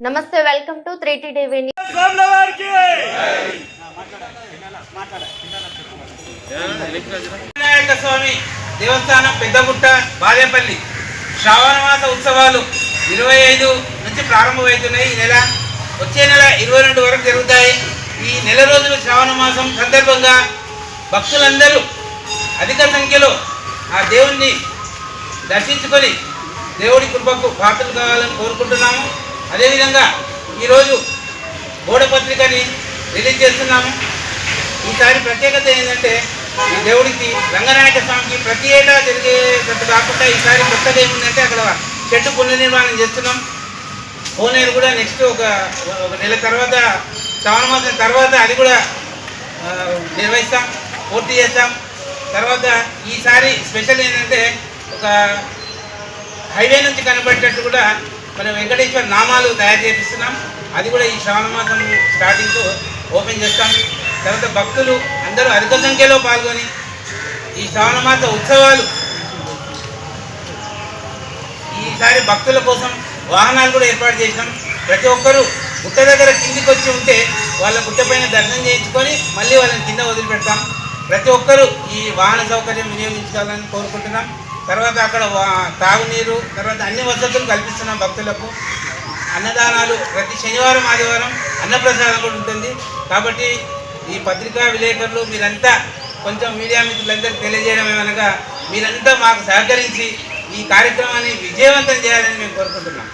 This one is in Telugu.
నమస్తే welcome to three TV Vinayaka Swamy దేవస్థానం పెద్దగుట్ట బాలేపల్లి శ్రావణ మాస ఉత్సవాలు ఇరవై ఐదు నుంచి ప్రారంభమవుతున్నాయి. ఈ నెల వచ్చే నెల ఇరవై రెండు వరకు జరుగుతాయి. ఈ నెల రోజులు శ్రావణ మాసం సందర్భంగా భక్తులందరూ అధిక సంఖ్యలో ఆ దేవుణ్ణి దర్శించుకొని దేవుడి కృపకు పాత్రలు కావాలని కోరుకుంటున్నాము. అదేవిధంగా ఈరోజు గోడపత్రికని రిలీజ్ చేస్తున్నాము. ఈసారి ప్రత్యేకత ఏంటంటే ఈ దేవుడికి రంగనాయక స్వామికి ప్రతి ఏటా జరిగేటట్టు కాకుండా ఈసారి కొత్తగా ఏముందంటే అక్కడ చెట్టు పునర్నిర్మాణం చేస్తున్నాం. కోనేరు కూడా నెక్స్ట్ ఒక ఒక నెల తర్వాత శ్రావణ మాసం తర్వాత అది కూడా నిర్వహిస్తాం పూర్తి చేస్తాం. తర్వాత ఈసారి స్పెషల్ ఏంటంటే ఒక హైవే నుంచి కనబడేటట్టు కూడా మనం వెంకటేశ్వర నామాలు తయారు చేపిస్తున్నాం. అది కూడా ఈ శ్రావణ మాసం స్టార్టింగ్తో ఓపెన్ చేస్తాం. తర్వాత భక్తులు అందరూ అధిక సంఖ్యలో పాల్గొని ఈ శ్రావణ మాస ఉత్సవాలు ఈసారి భక్తుల కోసం వాహనాలు కూడా ఏర్పాటు చేసినాం. ప్రతి ఒక్కరూ గుట్ట దగ్గర కిందికి వచ్చి ఉంటే వాళ్ళ గుట్టపైన దర్శనం చేయించుకొని మళ్ళీ వాళ్ళని కింద వదిలిపెడతాం. ప్రతి ఒక్కరూ ఈ వాహన సౌకర్యం వినియోగించుకోవాలని కోరుకుంటున్నాం. తర్వాత అక్కడ వా- తాగునీరు తర్వాత అన్ని వసతులు కల్పిస్తున్నాం భక్తులకు. అన్నదానాలు ప్రతి శనివారం ఆదివారం అన్నప్రసాదం కూడా ఉంటుంది. కాబట్టి ఈ పత్రికా విలేకరులు మీరంతా కొంచెం మీడియా మిత్రులందరికీ తెలియజేయడం ఏమనగా మీరంతా మాకు సహకరించి ఈ కార్యక్రమాన్ని విజయవంతం చేయాలని మేము కోరుకుంటున్నాం.